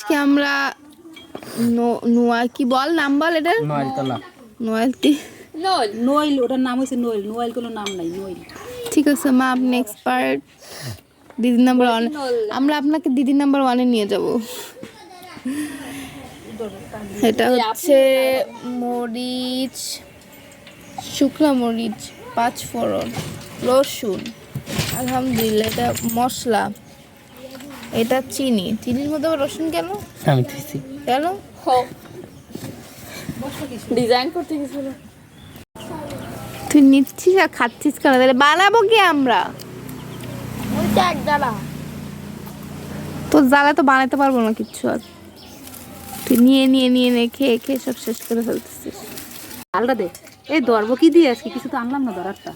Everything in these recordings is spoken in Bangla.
আজকে আমরা নোয়া কি বল নাম বল এটা? নোয়ালতি ওটার নাম হয়েছে নইল নোয়েল কোনো নাম নাই ঠিক আছে মা আপনি এক্সপার্ট দিদি নাম্বার ওয়ান আমরা আপনাকে দিদি নাম্বার ওয়ানে নিয়ে যাব। এটা হচ্ছে মরিচ শুকনো মরিচ পাঁচ ফোড়ন রসুন। আলহামদুলিল্লাহ এটা মশলা। এটা চিনি। চিনির মধ্যে আবার রসুন কেন? আমি দিছি কেন? ডিজাইন করতে গেছিল। তুই নিচ্ছিস আর খাচ্ছিস কেন? তাহলে বানাবো কি আমরা? ওইটা এক দাঁড়া তোর জ্বালা তো বানাতে পারব না কিচ্ছু আর। তুই নিয়ে নিয়ে নিয়ে নিয়ে খেয়ে খেয়ে সব শেষ করে ফেলতেছিস। আলটা দে। এই ধরবো কি দিয়ে? আজকে কিছু তো আনলাম না ধরারটা।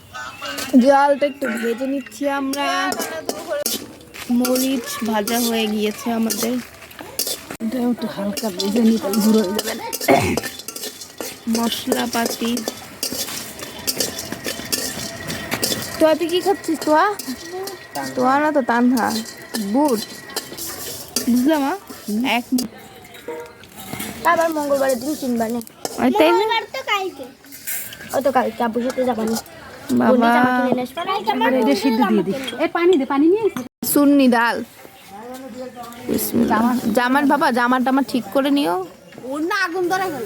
জলটা একটু ভেজে নিচ্ছি আমরা। মরিচ ভাজা হয়ে গিয়েছে আমাদের। এটা একটু হালকা ভেজে গুঁড়ো হয়ে যাবে। মশলাপাতি। তোয়া তুই কি খাচ্ছিস তোয়া? তোয়া না তো তানহা বুট। বুঝলাম এক আবার মঙ্গলবারের দিন কিনবা না। তাই না? তো কালকে। ও তো কালকে আপুর সাথে যাবা না। বাবা। এটা সিদ্ধ দিয়ে দিই। এই পানি দে পানি নিয়ে এসে সুন্নি ডাল। জামার বাবা জামার টামা ঠিক করে নিও। না আগুন ধরে গেল।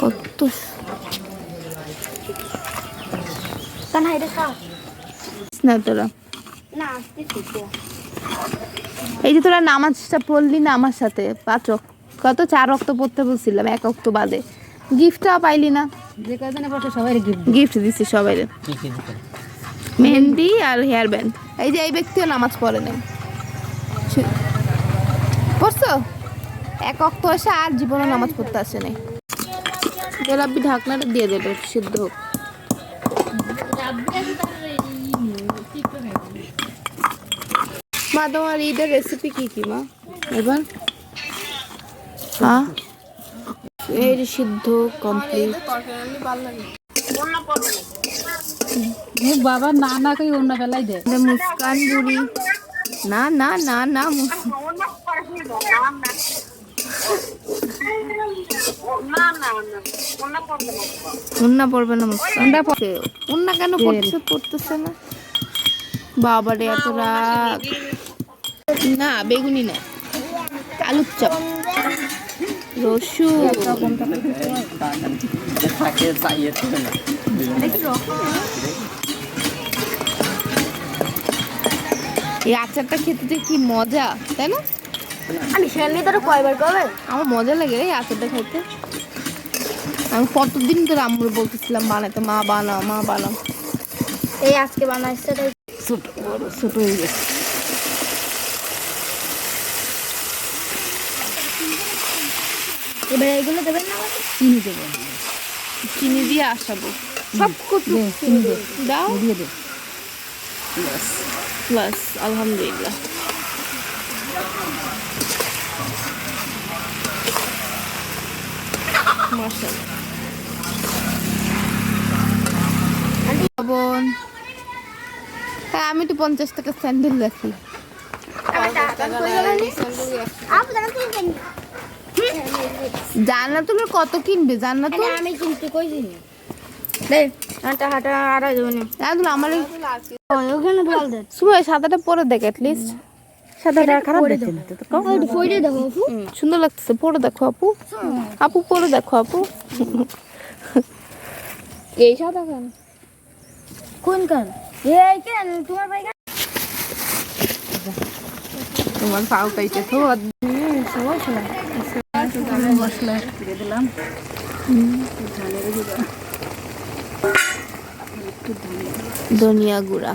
কত না তোরা এই যে তোরা নামাজটা পড়লি না আমার সাথে পাঁচ রক্ত কত? চার রক্ত পড়তে বলছিলাম এক রক্ত বাদে। গিফটটা পাইলি না। যে কয়জনে বসে সবাই গিফট গিফট দিছি সবাই কি কি মেহেন্দি আর হেয়ার ব্যান্ড এই যে এই ব্যক্তিও নামাজ পড়ে নেই। পড়ছো? এক অক্ত এসে আর জীবনে নামাজ পড়তে আসে নাই। গোলাপি ঢাকনাটা দিয়ে দেবে সিদ্ধ হোক। মা তোমার ঈদের রেসিপি কি কি মা? এবার? হ্যাঁ? এই যে সিদ্ধ কমপ্লিট বাবা না না কই অন্য বেলায় দে। মুস্কান বুড়ি। না না না না উন্না পড়বে না উন্না কেন পড়ছে? পড়তেছে না। বাবারে এত রাগ না বেগুনি না। আলুর চপ। রসুন। এই আচারটা খেতে যে কি মজা তাই না? আমি সেখানে তোর কয়বার কবে? আমার মজা লাগে এই আচারটা খাইতে আমি কতদিন ধরে আম্মুর বলতেছিলাম বানাতে মা বানাও মা বানাও। এই আজকে বানাইছে ছোট বড় ছোট হয়ে গেছে। এবার এগুলো দেবেন না চিনি দেবো। চিনি দিয়ে আসাবো। সব চিনি দাও। দিয়ে দে। প্লাস আলহামদুলিল্লাহ। মাশাআল্লাহ। লবণ। হ্যাঁ আমি তো পঞ্চাশ টাকা স্যান্ডেল রাখি। দাঁড়া তুমি কত কিনবে? জান্নাতুল আরে আমি কিন্তু কই দিই দে। আমার টাকাটা আড়াই দেবো না। জান্নাতুল আমার ওখানে ঢাল দে। সুমাই সাদাটা পরে দেখ অ্যাটলিস্ট সাদাটা খারাপ দেখতে না তো কম। ওই ফইরে দেখো আপু। সুন্দর লাগতেছে পরে দেখো আপু। আপু পরে দেখো আপু। এই সাদা কেন? কোন কান? এই কেন? তোমার ভাই তোমার পাও পাইছে তো সবাই শোনা মশলা দিয়ে দিলাম ধনিয়া গুঁড়া।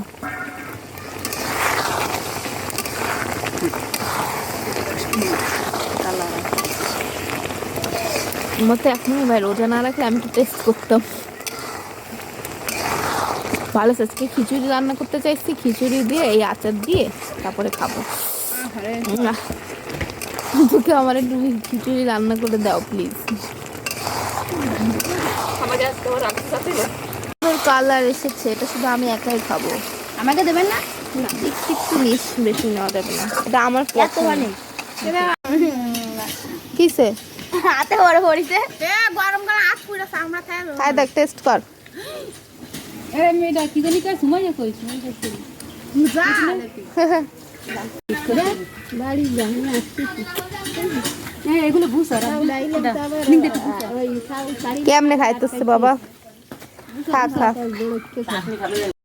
মতো এখনই ভাই রোজা না রাখলে আমি তো টেস্ট করতাম। ভালো আজকে খিচুড়ি রান্না করতে চাইছি খিচুড়ি দিয়ে এই আচার দিয়ে তারপরে খাব। তোকে আমার একটু খিচুড়ি রান্না করে দাও প্লিজ কালার এসেছে এটা শুধু আমি একাই খাব। আমাকে দেবেন না? না একটু একটু বেশি নেওয়া যাবে না। এটা আমার মানে? কিসে? হাতে বড় পড়িছে গরম গরম আজ পুরো সামনা খাই খাই দেখ টেস্ট কর। এ মেয়েটা কি জানি কাজ সময় কই সময় করছি বাড়ি যাই এগুলো ভুসা কেমনে খাইতেছে বাবা? খা খা।